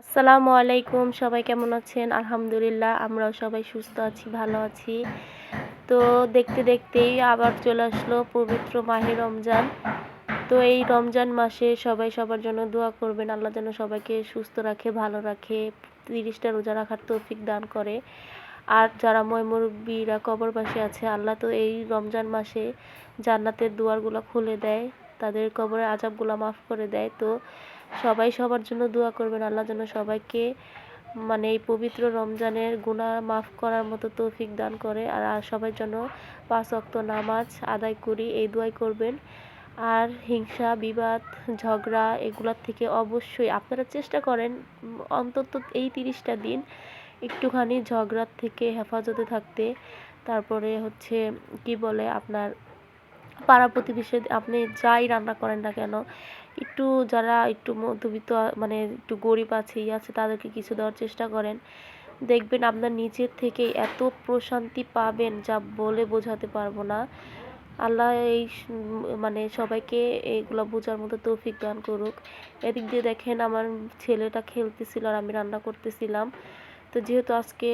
আসসালামু আলাইকুম, সবাই কেমন আছেন? আলহামদুলিল্লাহ, আমরাও সবাই সুস্থ আছি, ভালো আছি। তো দেখতে দেখতেই আবার চলে আসলো পবিত্র মাহে রমজান। তো এই রমজান মাসে সবাই সবার জন্য দোয়া করবেন, আল্লাহ যেন সবাইকে সুস্থ রাখে, ভালো রাখে, তিরিশটা রোজা রাখার তৌফিক দান করে। আর যারা ময়মুরব্বীরা কবরবাসী আছে, আল্লাহ তো এই রমজান মাসে জান্নাতের দুয়ারগুলো খুলে দেয়। তাদের কবরের আজাবগুলো মাফ করে দেয়। তো সবাই সবার জন্য দোয়া করবেন, আল্লাহ যেন সবাইকে মানে এই পবিত্র রমজানের গুণা মাফ করার মতো তৌফিক দান করে। আর সবার জন্য পাঁচ অক্ত নামাজ আদায় করি, এই দোয়াই করবেন। আর হিংসা, বিবাদ, ঝগড়া এগুলোর থেকে অবশ্যই আপনারা চেষ্টা করেন, অন্তত এই তিরিশটা দিন একটুখানি ঝগড়ার থেকে হেফাজতে থাকতে। তারপরে হচ্ছে, কি বলে আপনার পাড়া প্রতিবেশী, আপনি যাই রান্না করেন না কেন, একটু যারা একটু মধ্যবিত্ত মানে একটু গরিব আছে ইয়ে আছে, তাদেরকে কিছু দেওয়ার চেষ্টা করেন। দেখবেন আপনার নিজের থেকে এত প্রশান্তি পাবেন যা বলে বোঝাতে পারব না। আল্লাহ এই মানে সবাইকে এইগুলো বোঝার মতো তৌফিক দান করুক। এদিক দিয়ে দেখেন আমার ছেলেটা খেলতেছিল আর আমি রান্না করতেছিলাম। তো যেহেতু আজকে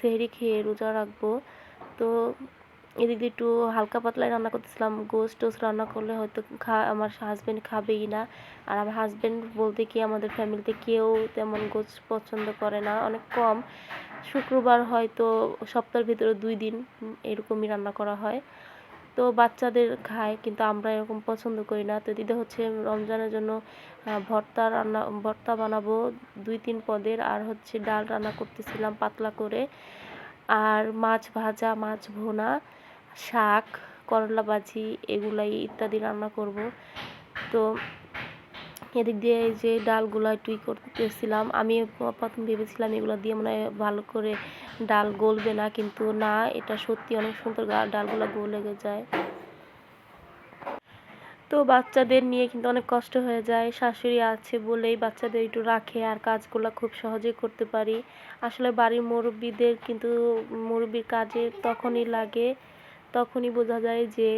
সেহরি খেয়ে রোজা রাখব, তো এদিক একটু হালকা পাতলায় রান্না করতেছিলাম গোস টোস রান্না করলে হয়তো খা, আমার হাজব্যান্ড খাবেই না। আর আমার হাজব্যান্ড বলতে কি, আমাদের ফ্যামিলিতে কেউ তেমন গোস পছন্দ করে না, অনেক কম। শুক্রবার হয়তো সপ্তাহের ভিতরে দুই দিন এরকমই রান্না করা হয়। তো বাচ্চাদের খায়, কিন্তু আমরা এরকম পছন্দ করি না। তো দিদি হচ্ছে রমজানের জন্য ভর্তা রান্না, ভর্তা বানাবো দুই তিন পদের। আর হচ্ছে ডাল রান্না করতেছিলাম পাতলা করে। আর মাছ ভাজা, মাছ ভোনা, শাক, করলা ভাজি এগুলাই ইত্যাদি রান্না করব। তো এদিক দিয়ে এই যে ডালগুলো টুই করতেছিলাম, আমি প্রথম ভেবেছিলাম এগুলো দিয়ে মনে হয় ভালো করে ডাল গলবে না, কিন্তু না, এটা সত্যি অনেক সুন্দর ডালগুলো গলে যায়। তো বাচ্চাদের নিয়ে কিন্তু অনেক কষ্ট হয়ে যায়। শাশুড়ি আছে বলেই বাচ্চাদের একটু রাখে আর কাজগুলো খুব সহজেই করতে পারি। আসলে বাড়ির মুরব্বীদের কিন্তু মুরব্বীর কাজে তখনই লাগে, তখনই বোঝা যায় যে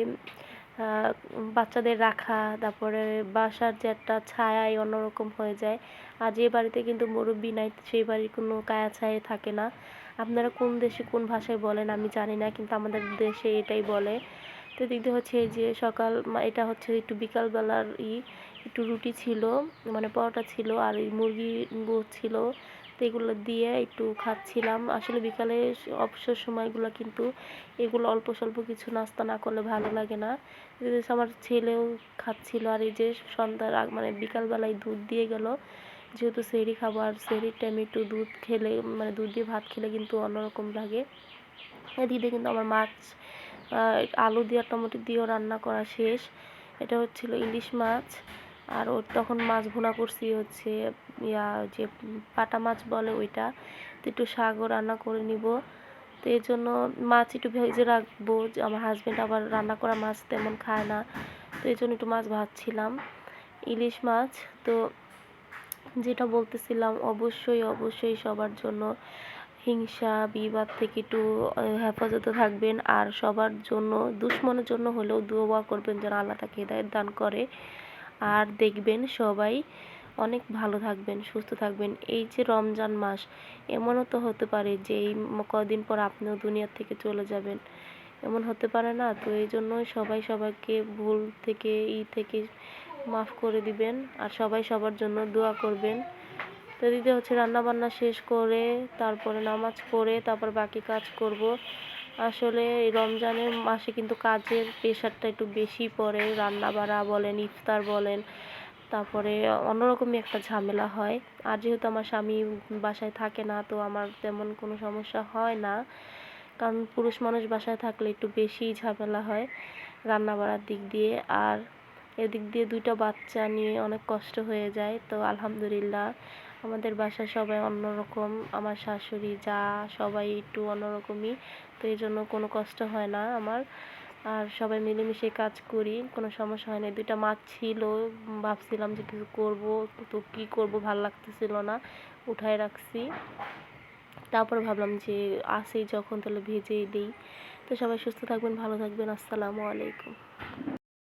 বাচ্চাদের রাখা, তারপরে বাসার যে একটা ছায়াই অন্যরকম হয়ে যায়। আর যে বাড়িতে কিন্তু মুরব্বী নাই, সেই বাড়ির কোনো কায়া ছায়া থাকে না। আপনারা কোন দেশে কোন ভাষায় বলেন আমি জানি না, কিন্তু আমাদের দেশে এটাই বলে। তো দিক দিয়ে হচ্ছে যে সকাল এটা হচ্ছে একটু বিকালবেলার ই, একটু রুটি ছিল মানে পরোটা ছিল আর এই মুরগি ছিল। তো এগুলো দিয়ে একটু খাচ্ছিলাম। আসলে বিকালে অবসর সময়গুলো কিন্তু এগুলো অল্প স্বল্প কিছু নাস্তা না করলে ভালো লাগে না। আমার ছেলেও খাচ্ছিল আর এই যে সন্ধ্যার মানে বিকালবেলায় দুধ দিয়ে গেল। যেহেতু সেরি খাব আর সেরির টাইমে একটু দুধ খেলে মানে দুধ দিয়ে ভাত খেলে কিন্তু অন্যরকম লাগে। এদিকে কিন্তু আমার মাছ আলু দিয়ে টমেটো দিয়েও রান্না করা শেষ। এটা হচ্ছিল ইলিশ মাছ। আর ওর তখন মাছ ভুনা করছি হচ্ছে, ইয়া যে পাটা মাছ বলে ওইটা। তো একটু শাকও রান্না করে নিব। তো এই জন্য মাছ একটু ভেজে রাখব। আমার হাজব্যান্ড আবার রান্না করা মাছ তেমন খায় না। তো এই জন্য একটু মাছ ভাজছিলাম। ইলিশ মাছ, তো যেটা বলতেছিলাম অবশ্যই অবশ্যই সবার জন্য। হিংসা, বিবাদ থেকে একটু হেফাজতে থাকবেন আর সবার জন্য, দুশ্মনের জন্য হলেও দোয়া করবেন যেন আল্লাহ তাকে হৃদায়ত দান করে। আর দেখবেন সবাই অনেক ভালো থাকবেন, সুস্থ থাকবেন। এই যে রমজান মাস, এমনও তো হতে পারে যে এই কদিন পর আপনিও দুনিয়ার থেকে চলে যাবেন। এমন হতে পারে না? তো এই জন্যই সবাই সবাইকে ভুল থেকে, ই থেকে মাফ করে দিবেন আর সবাই সবার জন্য দোয়া করবেন। তো দিদি হচ্ছে রান্না বান্না শেষ করে, তারপরে নামাজ পড়ে, তারপর বাকি কাজ করব। আসলে রমজানের মাসে কিন্তু কাজের প্রেশারটা একটু বেশি পড়ে রান্না বাড়া বলেন, ইফতার বলেন, তারপরে অন্যরকমই একটা ঝামেলা হয়। আর যেহেতু আমার স্বামী বাসায় থাকে না, তো আমার তেমন কোনো সমস্যা হয় না। কারণ পুরুষ মানুষ বাসায় থাকলে একটু বেশি ঝামেলা হয় রান্না বাড়ার দিক দিয়ে। আর এদিক দিয়ে দুইটা বাচ্চা নিয়ে অনেক কষ্ট হয়ে যায়। তো আলহামদুলিল্লাহ আমাদের বাসায় সবাই অন্যরকম, আমার শাশুড়ি যা, সবাই একটু অন্যরকমই, তো এই জন্য কোনো কষ্ট হয় না আমার। আর সবাই মিলেমিশে কাজ করি, কোনো সমস্যা হয় না। দুইটা মাছ ছিল, ভাবছিলাম যে কিছু করব, তো কী করব ভালো লাগতেছিল না, উঠায় রাখছি। তারপরে ভাবলাম যে আসেই যখন, তাহলে ভেজেই দিই। তো সবাই সুস্থ থাকবেন, ভালো থাকবেন, আসসালামু আলাইকুম।